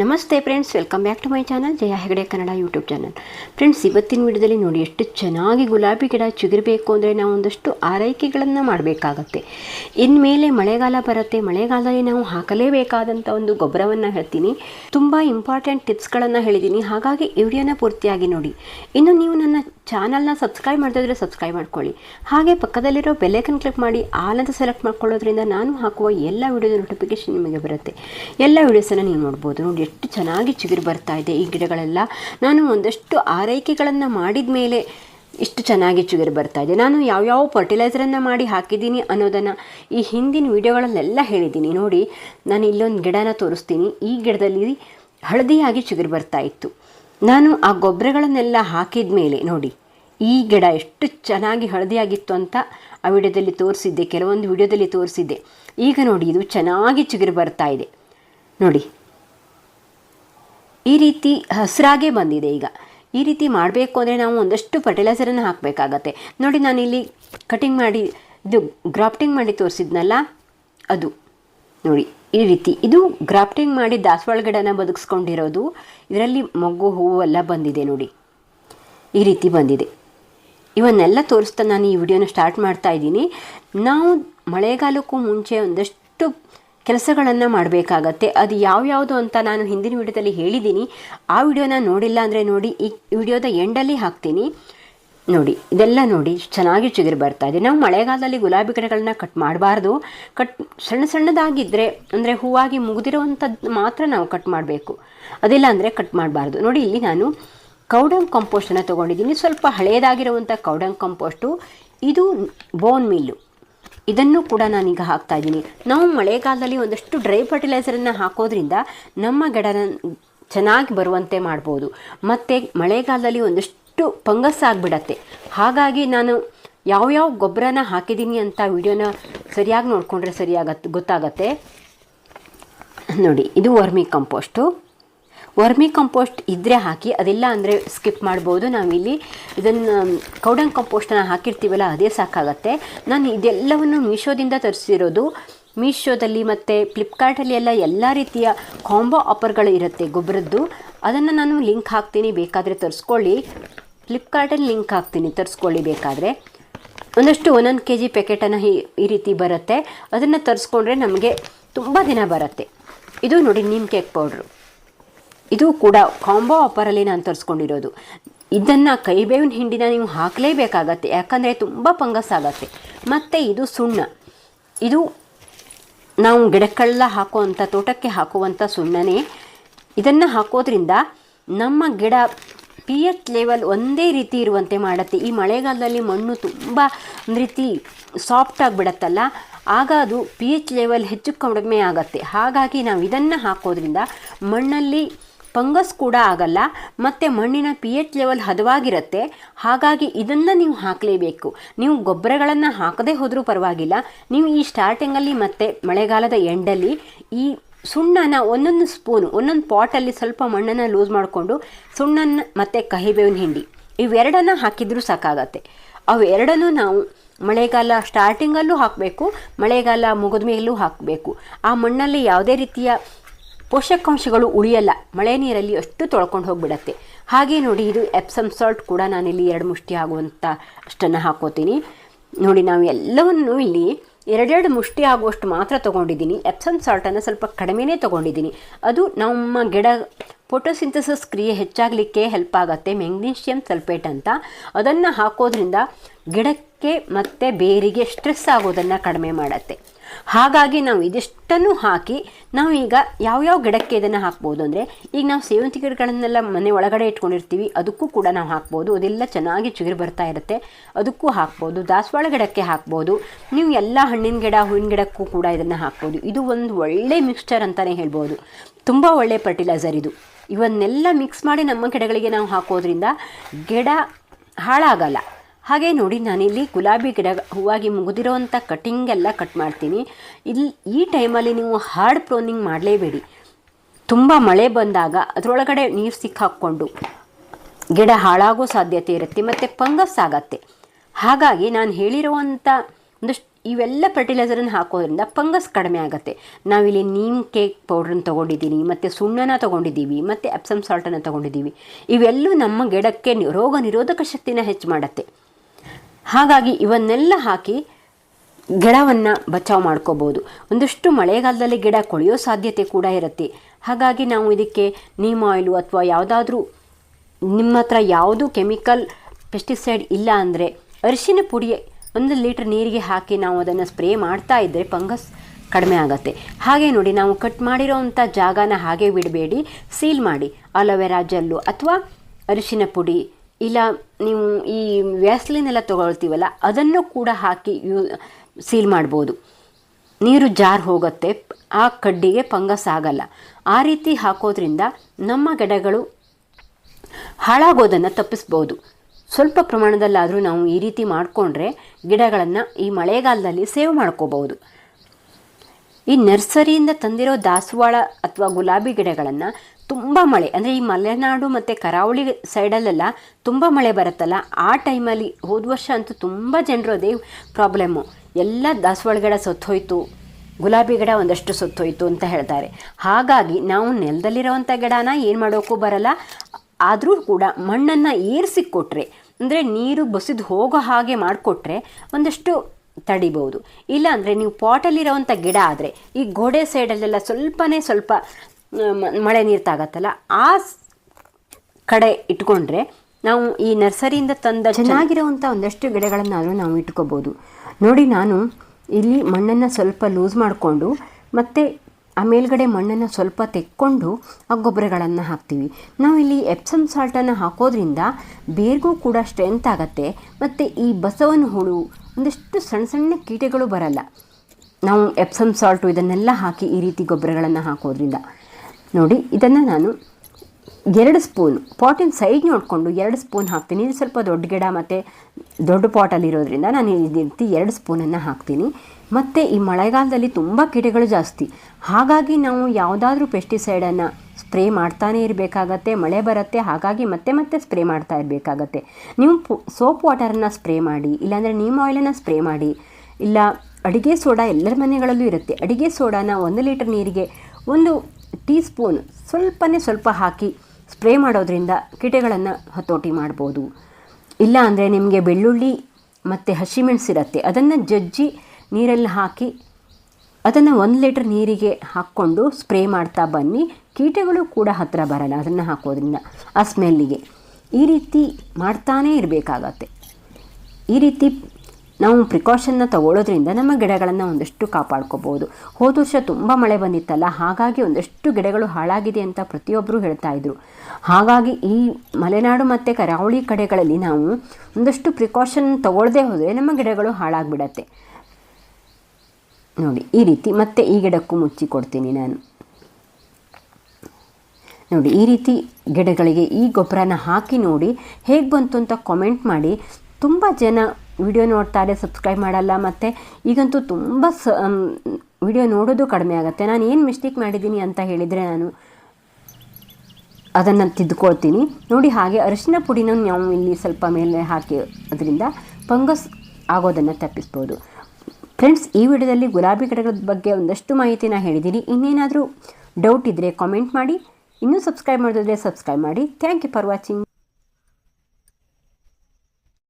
ನಮಸ್ತೆ friends welcome back to my channel Jaya Hegde Kannada YouTube channel friends ಇವತ್ತಿನ ವಿಡಿಯೋದಲ್ಲಿ ನೋಡಿ ಎಷ್ಟು ಚೆನ್ನಾಗಿ ಗುಲಾಬಿ ಗಿಡ ಚಿಗುರಬೇಕು ಅಂದರೆ ನಾವು ಒಂದಷ್ಟು ಆರೈಕೆಗಳನ್ನು ಮಾಡಬೇಕಾಗತ್ತೆ. ಇನ್ಮೇಲೆ ಮಳೆಗಾಲ ಬರುತ್ತೆ, ಮಳೆಗಾಲದಲ್ಲಿ ನಾವು ಹಾಕಲೇಬೇಕಾದಂಥ ಒಂದು ಗೊಬ್ಬರವನ್ನು ಹೇಳ್ತೀನಿ. ತುಂಬ ಇಂಪಾರ್ಟೆಂಟ್ ಟಿಪ್ಸ್ಗಳನ್ನು ಹೇಳಿದ್ದೀನಿ ಹಾಗಾಗಿ ವಿಡಿಯೋನ ಪೂರ್ತಿಯಾಗಿ ನೋಡಿ. ಇನ್ನು ನೀವು ನನ್ನ ಚಾನಲ್ನ ಸಬ್ಸ್ಕ್ರೈಬ್ ಮಾಡ್ತಿದ್ರೆ ಸಬ್ಸ್ಕ್ರೈಬ್ ಮಾಡ್ಕೊಳ್ಳಿ. ಹಾಗೆ ಪಕ್ಕದಲ್ಲಿರೋ ಬೆಲ್ಲೈಕನ್ ಕ್ಲಿಕ್ ಮಾಡಿ ಆಲ್ ಅಂತ ಸೆಲೆಕ್ಟ್ ಮಾಡ್ಕೊಳ್ಳೋದ್ರಿಂದ ನಾನು ಹಾಕುವ ಎಲ್ಲ ವಿಡಿಯೋದ ನೋಟಿಫಿಕೇಶನ್ ನಿಮಗೆ ಬರುತ್ತೆ. ಎಲ್ಲ ವಿಡಿಯೋಸನ್ನು ನೀವು ನೋಡ್ಬೋದು. ನೋಡಿ ಎಷ್ಟು ಚೆನ್ನಾಗಿ ಚಿಗುರು ಬರ್ತಾ ಇದೆ ಈ ಗಿಡಗಳೆಲ್ಲ. ನಾನು ಒಂದಷ್ಟು ಆರೈಕೆಗಳನ್ನು ಮಾಡಿದ ಮೇಲೆ ಇಷ್ಟು ಚೆನ್ನಾಗಿ ಚಿಗುರು ಬರ್ತಾ ಇದೆ. ನಾನು ಯಾವ್ಯಾವ ಫರ್ಟಿಲೈಸರನ್ನು ಮಾಡಿ ಹಾಕಿದ್ದೀನಿ ಅನ್ನೋದನ್ನು ಈ ಹಿಂದಿನ ವಿಡಿಯೋಗಳಲ್ಲೆಲ್ಲ ಹೇಳಿದ್ದೀನಿ. ನೋಡಿ, ನಾನು ಇಲ್ಲೊಂದು ಗಿಡನ ತೋರಿಸ್ತೀನಿ. ಈ ಗಿಡದಲ್ಲಿ ಹಳದಿಯಾಗಿ ಚಿಗುರು ಬರ್ತಾ ಇತ್ತು. ನಾನು ಆ ಗೊಬ್ಬರಗಳನ್ನೆಲ್ಲ ಹಾಕಿದ ಮೇಲೆ ನೋಡಿ, ಈ ಗಿಡ ಎಷ್ಟು ಚೆನ್ನಾಗಿ ಹಳದಿಯಾಗಿತ್ತು ಅಂತ ಆ ವಿಡಿಯೋದಲ್ಲಿ ತೋರಿಸಿದ್ದೆ, ಕೆಲವೊಂದು ವಿಡಿಯೋದಲ್ಲಿ ತೋರಿಸಿದ್ದೆ. ಈಗ ನೋಡಿ, ಇದು ಚೆನ್ನಾಗಿ ಚಿಗುರು ಬರ್ತಾ ಇದೆ. ನೋಡಿ, ಈ ರೀತಿ ಹಸಿರಾಗೇ ಬಂದಿದೆ ಈಗ. ಈ ರೀತಿ ಮಾಡಬೇಕು ಅಂದರೆ ನಾವು ಒಂದಷ್ಟು ಫರ್ಟಿಲೈಸರನ್ನು ಹಾಕಬೇಕಾಗತ್ತೆ. ನೋಡಿ, ನಾನಿಲ್ಲಿ ಕಟಿಂಗ್ ಮಾಡಿ ಇದು ಗ್ರಾಫ್ಟಿಂಗ್ ಮಾಡಿ ತೋರಿಸಿದ್ನಲ್ಲ, ಅದು. ನೋಡಿ. ಈ ರೀತಿ. ಇದು ಗ್ರಾಫ್ಟಿಂಗ್ ಮಾಡಿ ದಾಸವಾಳ ಗಿಡನ ಬದುಕಿಸ್ಕೊಂಡಿರೋದು. ಇದರಲ್ಲಿ ಮೊಗ್ಗು, ಹೂವು ಎಲ್ಲ ಬಂದಿದೆ ನೋಡಿ. ಈ ರೀತಿ ಬಂದಿದೆ. ಇವನ್ನೆಲ್ಲ ತೋರಿಸ್ತಾ ನಾನು ಈ ವಿಡಿಯೋನ ಸ್ಟಾರ್ಟ್ ಮಾಡ್ತಾ ಇದ್ದೀನಿ. ನಾವು ಮಳೆಗಾಲಕ್ಕೂ ಮುಂಚೆ ಒಂದಷ್ಟು ಕೆಲಸಗಳನ್ನು ಮಾಡಬೇಕಾಗತ್ತೆ. ಅದು ಯಾವ್ಯಾವುದು ಅಂತ ನಾನು ಹಿಂದಿನ ವಿಡಿಯೋದಲ್ಲಿ ಹೇಳಿದ್ದೀನಿ. ಆ ವಿಡಿಯೋನ ನೋಡಿಲ್ಲ ಅಂದರೆ ನೋಡಿ, ಈ ವಿಡಿಯೋದ ಎಂಡಲ್ಲಿ ಹಾಕ್ತೀನಿ. ನೋಡಿ, ಇದೆಲ್ಲ ನೋಡಿ ಚೆನ್ನಾಗಿ ಚಿಗುರು ಬರ್ತಾ ಇದೆ. ನಾವು ಮಳೆಗಾಲದಲ್ಲಿ ಗುಲಾಬಿ ಗಿಡಗಳನ್ನ ಕಟ್ ಮಾಡಬಾರ್ದು. ಕಟ್ ಸಣ್ಣ ಸಣ್ಣದಾಗಿದ್ದರೆ ಅಂದರೆ ಹೂವಾಗಿ ಮುಗಿದಿರುವಂಥದ್ದು ಮಾತ್ರ ನಾವು ಕಟ್ ಮಾಡಬೇಕು. ಅದಿಲ್ಲ ಅಂದರೆ ಕಟ್ ಮಾಡಬಾರ್ದು. ನೋಡಿ, ಇಲ್ಲಿ ನಾನು ಕೌಡಂಗ್ ಕಂಪೋಸ್ಟನ್ನು ತೊಗೊಂಡಿದ್ದೀನಿ. ಸ್ವಲ್ಪ ಹಳೆಯದಾಗಿರುವಂಥ ಕೌಡಂಗ್ ಕಂಪೋಸ್ಟು ಇದು ಬೋನ್ ಮಿಲ್ಲು ಇದನ್ನು ಕೂಡ ನಾನೀಗ ಹಾಕ್ತಾ ಇದ್ದೀನಿ. ನಾವು ಮಳೆಗಾಲದಲ್ಲಿ ಒಂದಷ್ಟು ಡ್ರೈ ಫರ್ಟಿಲೈಸರನ್ನು ಹಾಕೋದ್ರಿಂದ ನಮ್ಮ ಗಿಡನ ಚೆನ್ನಾಗಿ ಬರುವಂತೆ ಮಾಡ್ಬೋದು. ಮತ್ತು ಮಳೆಗಾಲದಲ್ಲಿ ಒಂದಷ್ಟು ಫಂಗಸ್ ಆಗಿಬಿಡತ್ತೆ. ಹಾಗಾಗಿ ನಾನು ಯಾವ್ಯಾವ ಗೊಬ್ಬರನ ಹಾಕಿದ್ದೀನಿ ಅಂತ ವಿಡಿಯೋನ ಸರಿಯಾಗಿ ನೋಡಿಕೊಂಡ್ರೆ ಸರಿಯಾಗತ್ತೆ ಗೊತ್ತಾಗತ್ತೆ. ನೋಡಿ, ಇದು ವರ್ಮಿ ಕಂಪೋಸ್ಟು. ವರ್ಮಿ ಕಂಪೋಸ್ಟ್ ಇದ್ದರೆ ಹಾಕಿ, ಅದೆಲ್ಲ ಅಂದರೆ ಸ್ಕಿಪ್ ಮಾಡ್ಬೋದು ನಾವಿಲ್ಲಿ. ಇದನ್ನು ಕೌಡಂಗ್ ಕಂಪೋಸ್ಟನ್ನು ಹಾಕಿರ್ತೀವಲ್ಲ, ಅದೇ ಸಾಕಾಗತ್ತೆ. ನಾನು ಇದೆಲ್ಲವನ್ನು ಮೀಶೋದಿಂದ ತರಿಸಿರೋದು. ಮೀಶೋದಲ್ಲಿ ಮತ್ತು ಫ್ಲಿಪ್ಕಾರ್ಟಲ್ಲಿ ಎಲ್ಲ ಎಲ್ಲ ರೀತಿಯ ಕಾಂಬೋ ಆಫರ್ಗಳು ಇರುತ್ತೆ ಗೊಬ್ಬರದ್ದು. ಅದನ್ನು ನಾನು ಲಿಂಕ್ ಹಾಕ್ತೀನಿ, ಬೇಕಾದರೆ ತರಿಸ್ಕೊಳ್ಳಿ. ಫ್ಲಿಪ್ಕಾರ್ಟಲ್ಲಿ ಲಿಂಕ್ ಹಾಕ್ತೀನಿ, ತರಿಸ್ಕೊಳ್ಳಿ ಬೇಕಾದರೆ. ಒಂದಷ್ಟು ಒಂದೊಂದು ಕೆ ಜಿ ಪ್ಯಾಕೆಟನ್ನು ಈ ರೀತಿ ಬರುತ್ತೆ. ಅದನ್ನು ತರಿಸ್ಕೊಂಡ್ರೆ ನಮಗೆ ತುಂಬ ದಿನ ಬರುತ್ತೆ. ಇದು ನೋಡಿ ನಿಮ್ಮ ಕೇಕ್ ಪೌಡ್ರು ಇದು ಕೂಡ ಕಾಂಬೋ ಆಫರಲ್ಲಿ ನಾನು ತರಿಸ್ಕೊಂಡಿರೋದು. ಇದನ್ನು ಕೈಬೇವಿನ ಹಿಂಡಿನ ನೀವು ಹಾಕಲೇಬೇಕಾಗತ್ತೆ. ಯಾಕಂದರೆ ತುಂಬ ಫಂಗಸ್ ಆಗತ್ತೆ. ಮತ್ತು ಇದು ಸುಣ್ಣ. ಇದು ನಾವು ಗಿಡಕ್ಕೆಲ್ಲ ಹಾಕುವಂಥ ತೋಟಕ್ಕೆ ಹಾಕುವಂಥ ಸುಣ್ಣನೇ. ಇದನ್ನು ಹಾಕೋದ್ರಿಂದ ನಮ್ಮ ಗಿಡ ಪಿ ಎಚ್ ಲೆವೆಲ್ ಒಂದೇ ರೀತಿ ಇರುವಂತೆ ಮಾಡುತ್ತೆ. ಈ ಮಳೆಗಾಲದಲ್ಲಿ ಮಣ್ಣು ತುಂಬ ಒಂದು ರೀತಿ ಸಾಫ್ಟ್ ಆಗಿಬಿಡತ್ತಲ್ಲ. ಆಗ ಅದು ಪಿ ಎಚ್ ಲೆವೆಲ್ ಹೆಚ್ಚು ಕಡಿಮೆ ಆಗುತ್ತೆ. ಹಾಗಾಗಿ ನಾವು ಇದನ್ನು ಹಾಕೋದ್ರಿಂದ ಮಣ್ಣಲ್ಲಿ ಫಂಗಸ್ ಕೂಡ ಆಗಲ್ಲ, ಮತ್ತು ಮಣ್ಣಿನ ಪಿ ಎಚ್ ಲೆವೆಲ್ ಹದವಾಗಿರುತ್ತೆ. ಹಾಗಾಗಿ ಇದನ್ನು ನೀವು ಹಾಕಲೇಬೇಕು. ನೀವು ಗೊಬ್ಬರಗಳನ್ನು ಹಾಕದೇ ಹೋದರೂ ಪರವಾಗಿಲ್ಲ. ನೀವು ಈ ಸ್ಟಾರ್ಟಿಂಗಲ್ಲಿ ಮತ್ತು ಮಳೆಗಾಲದ ಎಂಡಲ್ಲಿ ಈ ಸುಣ್ಣನ ಒಂದೊಂದು ಸ್ಪೂನ್ ಒಂದೊಂದು ಪಾಟಲ್ಲಿ ಸ್ವಲ್ಪ ಮಣ್ಣನ್ನು ಲೂಸ್ ಮಾಡಿಕೊಂಡು ಸುಣ್ಣನ ಮತ್ತು ಕಹಿಬೇವಿನ ಹಿಂಡಿ. ಇವೆರಡನ್ನು ಹಾಕಿದರೂ ಸಾಕಾಗತ್ತೆ. ಅವೆರಡನ್ನೂ ನಾವು ಮಳೆಗಾಲ ಸ್ಟಾರ್ಟಿಂಗಲ್ಲೂ ಹಾಕಬೇಕು, ಮಳೆಗಾಲ ಮುಗಿದ ಮೇಲೂ ಹಾಕಬೇಕು. ಆ ಮಣ್ಣಲ್ಲಿ ಯಾವುದೇ ರೀತಿಯ ಪೋಷಕಾಂಶಗಳು ಉಳಿಯಲ್ಲ. ಮಳೆ ನೀರಲ್ಲಿ ಅಷ್ಟು ತೊಳ್ಕೊಂಡು ಹೋಗಿಬಿಡತ್ತೆ. ಹಾಗೆ ನೋಡಿ ಇದು ಎಪ್ಸಮ್ ಸಾಲ್ಟ್ ಕೂಡ ನಾನಿಲ್ಲಿ ಎರಡು ಮುಷ್ಟಿ ಆಗುವಂಥ ಅಷ್ಟನ್ನು ಹಾಕೋತೀನಿ. ನೋಡಿ ನಾವು ಎಲ್ಲವನ್ನು ಇಲ್ಲಿ ಎರಡೆರಡು ಮುಷ್ಟಿ ಆಗುವಷ್ಟು ಮಾತ್ರ ತೊಗೊಂಡಿದ್ದೀನಿ. ಎಪ್ಸಮ್ ಸಾಲ್ಟನ್ನು ಸ್ವಲ್ಪ ಕಡಿಮೆನೇ ತೊಗೊಂಡಿದ್ದೀನಿ. ಅದು ನಮ್ಮ ಗಿಡ ಫೋಟೋಸಿಂಥಸಿಸ್ ಕ್ರಿಯೆ ಹೆಚ್ಚಾಗಲಿಕ್ಕೆ ಹೆಲ್ಪ್ ಆಗುತ್ತೆ. ಮೆಗ್ನೀಷಿಯಂ ಸಲ್ಫೇಟ್ ಅಂತ. ಅದನ್ನು ಹಾಕೋದ್ರಿಂದ ಗಿಡಕ್ಕೆ ಮತ್ತು ಬೇರಿಗೆ ಸ್ಟ್ರೆಸ್ ಆಗೋದನ್ನು ಕಡಿಮೆ ಮಾಡುತ್ತೆ. ಹಾಗಾಗಿ ನಾವು ಇದಿಷ್ಟನ್ನು ಹಾಕಿ ನಾವು ಈಗ ಯಾವ್ಯಾವ ಗಿಡಕ್ಕೆ ಇದನ್ನು ಹಾಕ್ಬೋದು ಅಂದರೆ ಈಗ ನಾವು ಸೇವಂತಿ ಗಿಡಗಳನ್ನೆಲ್ಲ ಮನೆ ಒಳಗಡೆ ಇಟ್ಕೊಂಡಿರ್ತೀವಿ, ಅದಕ್ಕೂ ಕೂಡ ನಾವು ಹಾಕ್ಬೋದು. ಅದೆಲ್ಲ ಚೆನ್ನಾಗಿ ಚಿಗುರು ಬರ್ತಾ ಇರುತ್ತೆ, ಅದಕ್ಕೂ ಹಾಕ್ಬೋದು. ದಾಸವಾಳ ಗಿಡಕ್ಕೆ ಹಾಕ್ಬೋದು. ನೀವು ಎಲ್ಲ ಹಣ್ಣಿನ ಗಿಡ, ಹೂವಿನ ಗಿಡಕ್ಕೂ ಕೂಡ ಇದನ್ನು ಹಾಕ್ಬೋದು. ಇದು ಒಂದು ಒಳ್ಳೆ ಮಿಕ್ಸ್ಚರ್ ಅಂತಲೇ ಹೇಳ್ಬೋದು. ತುಂಬ ಒಳ್ಳೆ ಫರ್ಟಿಲೈಸರ್ ಇದು. ಇವನ್ನೆಲ್ಲ ಮಿಕ್ಸ್ ಮಾಡಿ ನಮ್ಮ ಗಿಡಗಳಿಗೆ ನಾವು ಹಾಕೋದ್ರಿಂದ ಗಿಡ ಹಾಳಾಗಲ್ಲ. ಹಾಗೆ ನೋಡಿ ನಾನಿಲ್ಲಿ ಗುಲಾಬಿ ಗಿಡ ಹೂವಾಗಿ ಮುಗಿದಿರೋವಂಥ ಕಟಿಂಗ್ ಎಲ್ಲ ಕಟ್ ಮಾಡ್ತೀನಿ. ಇಲ್ಲಿ ಈ ಟೈಮಲ್ಲಿ ನೀವು ಹಾರ್ಡ್ ಪ್ರೋನಿಂಗ್ ಮಾಡಲೇಬೇಡಿ. ತುಂಬ ಮಳೆ ಬಂದಾಗ ಅದರೊಳಗಡೆ ನೀರು ಸಿಕ್ಕಾಕ್ಕೊಂಡು ಗಿಡ ಹಾಳಾಗೋ ಸಾಧ್ಯತೆ ಇರುತ್ತೆ, ಮತ್ತು ಫಂಗಸ್ ಆಗತ್ತೆ. ಹಾಗಾಗಿ ನಾನು ಹೇಳಿರುವಂಥ ಒಂದಷ್ಟು, ಇವೆಲ್ಲ ಫರ್ಟಿಲೈಸರನ್ನು ಹಾಕೋದ್ರಿಂದ ಫಂಗಸ್ ಕಡಿಮೆ ಆಗುತ್ತೆ. ನಾವಿಲ್ಲಿ ನೀಮ್ ಕೇಕ್ ಪೌಡ್ರನ್ನ ತೊಗೊಂಡಿದ್ದೀನಿ ಮತ್ತು ಸುಣ್ಣನ ತೊಗೊಂಡಿದ್ದೀವಿ, ಮತ್ತು ಎಪ್ಸಮ್ ಸಾಲ್ಟನ್ನು ತೊಗೊಂಡಿದ್ದೀವಿ. ಇವೆಲ್ಲೂ ನಮ್ಮ ಗಿಡಕ್ಕೆ ರೋಗ ನಿರೋಧಕ ಶಕ್ತಿನ ಹೆಚ್ಚು ಮಾಡುತ್ತೆ. ಹಾಗಾಗಿ ಇವನ್ನೆಲ್ಲ ಹಾಕಿ ಗಿಡವನ್ನು ಬಚಾವ್ ಮಾಡ್ಕೋಬೋದು ಒಂದಷ್ಟು ಮಳೆಗಾಲದಲ್ಲಿ ಗಿಡ ಕೊಳೆಯೋ ಸಾಧ್ಯತೆ ಕೂಡ ಇರುತ್ತೆ. ಹಾಗಾಗಿ ನಾವು ಇದಕ್ಕೆ ನೀಮ್ ಆಯಿಲು ಅಥವಾ ಯಾವುದಾದ್ರೂ ನಿಮ್ಮ ಹತ್ರ ಯಾವುದು ಕೆಮಿಕಲ್ ಪೆಸ್ಟಿಸೈಡ್ ಇಲ್ಲ ಅಂದರೆ ಅರಿಶಿನ ಪುಡಿ ಒಂದು ಲೀಟ್ರ್ ನೀರಿಗೆ ಹಾಕಿ ನಾವು ಅದನ್ನು ಸ್ಪ್ರೇ ಮಾಡ್ತಾ ಇದ್ದರೆ ಫಂಗಸ್ ಕಡಿಮೆ ಆಗುತ್ತೆ. ಹಾಗೆ ನೋಡಿ ನಾವು ಕಟ್ ಮಾಡಿರೋವಂಥ ಜಾಗನ ಹಾಗೆ ಬಿಡಬೇಡಿ, ಸೀಲ್ ಮಾಡಿ. ಅಲೋವೆರಾ ಜಲ್ಲು ಅಥವಾ ಅರಿಶಿನ ಪುಡಿ ಇಲ್ಲ, ನೀವು ಈ ವ್ಯಾಸ್ಲಿನ್ ಎಲ್ಲ ತೊಗೊಳ್ತೀವಲ್ಲ, ಅದನ್ನು ಕೂಡ ಹಾಕಿ ಯೂ, ಸೀಲ್ ಮಾಡ್ಬೋದು. ನೀರು ಜಾರ್ ಹೋಗುತ್ತೆ, ಆ ಕಡ್ಡಿಗೆ ಫಂಗಸ್ ಆಗಲ್ಲ. ಆ ರೀತಿ ಹಾಕೋದ್ರಿಂದ ನಮ್ಮ ಗಿಡಗಳು ಹಾಳಾಗೋದನ್ನು ತಪ್ಪಿಸ್ಬೋದು. ಸ್ವಲ್ಪ ಪ್ರಮಾಣದಲ್ಲಾದರೂ ನಾವು ಈ ರೀತಿ ಮಾಡಿಕೊಂಡ್ರೆ ಗಿಡಗಳನ್ನು ಈ ಮಳೆಗಾಲದಲ್ಲಿ ಸೇವ್ ಮಾಡ್ಕೋಬಹುದು. ಈ ನರ್ಸರಿಯಿಂದ ತಂದಿರೋ ದಾಸವಾಳ ಅಥವಾ ಗುಲಾಬಿ ಗಿಡಗಳನ್ನು ತುಂಬ ಮಳೆ, ಅಂದರೆ ಈ ಮಲೆನಾಡು ಮತ್ತು ಕರಾವಳಿ ಸೈಡಲ್ಲೆಲ್ಲ ತುಂಬ ಮಳೆ ಬರುತ್ತಲ್ಲ, ಆ ಟೈಮಲ್ಲಿ ಹೋದ ವರ್ಷ ಅಂತೂ ತುಂಬ ಜನರು ಅದೇ ಪ್ರಾಬ್ಲಮ್ಮು. ಎಲ್ಲ ದಾಸವಾಳ ಗಿಡ ಸತ್ತೋಯ್ತು, ಗುಲಾಬಿ ಗಿಡ ಒಂದಷ್ಟು ಸತ್ತೋಯ್ತು ಅಂತ ಹೇಳ್ತಾರೆ. ಹಾಗಾಗಿ ನಾವು ನೆಲದಲ್ಲಿರೋವಂಥ ಗಿಡನ ಏನು ಮಾಡೋಕ್ಕೂ ಬರಲ್ಲ, ಆದರೂ ಕೂಡ ಮಣ್ಣನ್ನು ಏರಿಸಿ ಕೊಟ್ಟರೆ ಅಂದರೆ ನೀರು ಬಸಿದು ಹೋಗೋ ಹಾಗೆ ಮಾಡಿಕೊಟ್ರೆ ಒಂದಷ್ಟು ತಡಿಬೋದು ಇಲ್ಲ ಅಂದರೆ ನೀವು ಪಾಟಲ್ಲಿರೋವಂಥ ಗಿಡ ಆದರೆ, ಈ ಗೋಡೆ ಸೈಡಲ್ಲೆಲ್ಲ ಸ್ವಲ್ಪನೇ ಸ್ವಲ್ಪ ಮಳೆ ನೀರು ತಾಗತ್ತಲ್ಲ, ಆ ಕಡೆ ಇಟ್ಕೊಂಡ್ರೆ ನಾವು ಈ ನರ್ಸರಿಯಿಂದ ತಂದ ಚೆನ್ನಾಗಿರೋವಂಥ ಒಂದಷ್ಟು ಗಿಡಗಳನ್ನಾದರೂ ನಾವು ಇಟ್ಕೋಬೋದು ನೋಡಿ ನಾನು ಇಲ್ಲಿ ಮಣ್ಣನ್ನು ಸ್ವಲ್ಪ ಲೂಸ್ ಮಾಡಿಕೊಂಡು, ಮತ್ತು ಆ ಮೇಲ್ಗಡೆ ಮಣ್ಣನ್ನು ಸ್ವಲ್ಪ ತೆಕ್ಕೊಂಡು ಆ ಗೊಬ್ಬರಗಳನ್ನು ಹಾಕ್ತೀವಿ. ನಾವು ಇಲ್ಲಿ ಎಪ್ಸಮ್ ಸಾಲ್ಟನ್ನು ಹಾಕೋದ್ರಿಂದ ಬೇರ್ಗೂ ಕೂಡ ಸ್ಟ್ರೆಂತ್ ಆಗುತ್ತೆ, ಮತ್ತು ಈ ಬಸವನ ಹುಳು ಒಂದಿಷ್ಟು ಸಣ್ಣ ಸಣ್ಣ ಕೀಟಗಳು ಬರಲ್ಲ. ನಾವು ಎಪ್ಸಮ್ ಸಾಲ್ಟು ಇದನ್ನೆಲ್ಲ ಹಾಕಿ ಈ ರೀತಿ ಗೊಬ್ಬರಗಳನ್ನು ಹಾಕೋದ್ರಿಂದ. ನೋಡಿ, ಇದನ್ನು ನಾನು ಎರಡು ಸ್ಪೂನ್ ಪಾಟಿನ ಸೈಡ್ ನೋಡಿಕೊಂಡು ಎರಡು ಸ್ಪೂನ್ ಹಾಕ್ತೀನಿ. ಇದು ಸ್ವಲ್ಪ ದೊಡ್ಡ ಗಿಡ ಮತ್ತು ದೊಡ್ಡ ಪಾಟಲ್ಲಿರೋದ್ರಿಂದ ನಾನು ಈ ರೀತಿ ಎರಡು ಸ್ಪೂನನ್ನು ಹಾಕ್ತೀನಿ. ಮತ್ತು ಈ ಮಳೆಗಾಲದಲ್ಲಿ ತುಂಬ ಕೀಟಗಳು ಜಾಸ್ತಿ. ಹಾಗಾಗಿ ನಾವು ಯಾವುದಾದ್ರೂ ಪೆಸ್ಟಿಸೈಡನ್ನು ಸ್ಪ್ರೇ ಮಾಡ್ತಾನೇ ಇರಬೇಕಾಗತ್ತೆ, ಮಳೆ ಬರುತ್ತೆ. ಹಾಗಾಗಿ ಮತ್ತೆ ಮತ್ತೆ ಸ್ಪ್ರೇ ಮಾಡ್ತಾ ಇರಬೇಕಾಗತ್ತೆ. ನೀವು ಸೋಪ್ ವಾಟರನ್ನು ಸ್ಪ್ರೇ ಮಾಡಿ, ಇಲ್ಲಾಂದರೆ ನೀಮ್ ಆಯಿಲನ್ನು ಸ್ಪ್ರೇ ಮಾಡಿ, ಇಲ್ಲ ಅಡುಗೆ ಸೋಡಾ ಎಲ್ಲರ ಮನೆಗಳಲ್ಲೂ ಇರುತ್ತೆ. ಅಡಿಗೆ ಸೋಡಾನ ಒಂದು ಲೀಟರ್ ನೀರಿಗೆ ಒಂದು ಟೀ ಸ್ಪೂನ್ ಸ್ವಲ್ಪನೇ ಸ್ವಲ್ಪ ಹಾಕಿ ಸ್ಪ್ರೇ ಮಾಡೋದ್ರಿಂದ ಕೀಟಗಳನ್ನು ಹತೋಟಿ ಮಾಡ್ಬೋದು. ಇಲ್ಲ ಅಂದರೆ ನಿಮಗೆ ಬೆಳ್ಳುಳ್ಳಿ ಮತ್ತು ಹಸಿಮೆಣಸಿರುತ್ತೆ ಅದನ್ನು ಜಜ್ಜಿ ನೀರಲ್ಲಿ ಹಾಕಿ ಅದನ್ನು ಒಂದು ಲೀಟ್ರ್ ನೀರಿಗೆ ಹಾಕ್ಕೊಂಡು ಸ್ಪ್ರೇ ಮಾಡ್ತಾ ಬನ್ನಿ. ಕೀಟಗಳು ಕೂಡ ಹತ್ತಿರ ಬರಲ್ಲ, ಅದನ್ನು ಹಾಕೋದ್ರಿಂದ ಆ ಸ್ಮೆಲ್ಲಿಗೆ. ಈ ರೀತಿ ಮಾಡ್ತಾನೇ ಇರಬೇಕಾಗತ್ತೆ. ಈ ರೀತಿ ನಾವು ಪ್ರಿಕಾಷನ್ನ ತಗೊಳ್ಳೋದ್ರಿಂದ ನಮ್ಮ ಗಿಡಗಳನ್ನು ಒಂದಷ್ಟು ಕಾಪಾಡ್ಕೋಬೋದು. ಹೋದ ವರ್ಷ ತುಂಬ ಮಳೆ ಬಂದಿತ್ತಲ್ಲ, ಹಾಗಾಗಿ ಒಂದಷ್ಟು ಗಿಡಗಳು ಹಾಳಾಗಿದೆ ಅಂತ ಪ್ರತಿಯೊಬ್ಬರು ಹೇಳ್ತಾ ಇದ್ರು. ಹಾಗಾಗಿ ಈ ಮಲೆನಾಡು ಮತ್ತು ಕರಾವಳಿ ಕಡೆಗಳಲ್ಲಿ ನಾವು ಒಂದಷ್ಟು ಪ್ರಿಕಾಷನ್ ತಗೊಳ್ಳದೆ ಹೋದರೆ ನಮ್ಮ ಗಿಡಗಳು ಹಾಳಾಗಿಬಿಡತ್ತೆ. ನೋಡಿ, ಈ ರೀತಿ ಮತ್ತೆ ಈ ಗಿಡಕ್ಕೂ ಮುಚ್ಚಿ ಕೊಡ್ತೀನಿ ನಾನು. ನೋಡಿ, ಈ ರೀತಿ ಗಿಡಗಳಿಗೆ ಈ ಗೊಬ್ಬರನ ಹಾಕಿ ನೋಡಿ ಹೇಗೆ ಬಂತು ಅಂತ ಕಾಮೆಂಟ್ ಮಾಡಿ. ತುಂಬ ಜನ ವಿಡಿಯೋ ನೋಡ್ತಾರೆ ಸಬ್ಸ್ಕ್ರೈಬ್ ಮಾಡಲ್ಲ, ಮತ್ತು ಈಗಂತೂ ತುಂಬ ಸ ವಿಡಿಯೋ ನೋಡೋದು ಕಡಿಮೆ ಆಗುತ್ತೆ. ನಾನು ಏನು ಮಿಸ್ಟೇಕ್ ಮಾಡಿದ್ದೀನಿ ಅಂತ ಹೇಳಿದರೆ ನಾನು ಅದನ್ನು ತಿದ್ದುಕೊಳ್ತೀನಿ ನೋಡಿ ಹಾಗೆ ಅರಿಶಿನ ಪುಡಿನ ನಾವು ಇಲ್ಲಿ ಸ್ವಲ್ಪ ಮೇಲೆ ಹಾಕಿ ಅದರಿಂದ ಫಂಗಸ್ ಆಗೋದನ್ನು ತಪ್ಪಿಸ್ಬೋದು. ಫ್ರೆಂಡ್ಸ್, ಈ ವಿಡಿಯೋದಲ್ಲಿ ಗುಲಾಬಿ ಗಿಡಗಳ ಬಗ್ಗೆ ಒಂದಷ್ಟು ಮಾಹಿತಿನ ಹೇಳಿದ್ದೀನಿ. ಇನ್ನೇನಾದರೂ ಡೌಟ್ ಇದ್ದರೆ ಕಾಮೆಂಟ್ ಮಾಡಿ. ಇನ್ನೂ ಸಬ್ಸ್ಕ್ರೈಬ್ ಮಾಡಿದ್ರೆ ಸಬ್ಸ್ಕ್ರೈಬ್ ಮಾಡಿ. Thank you for watching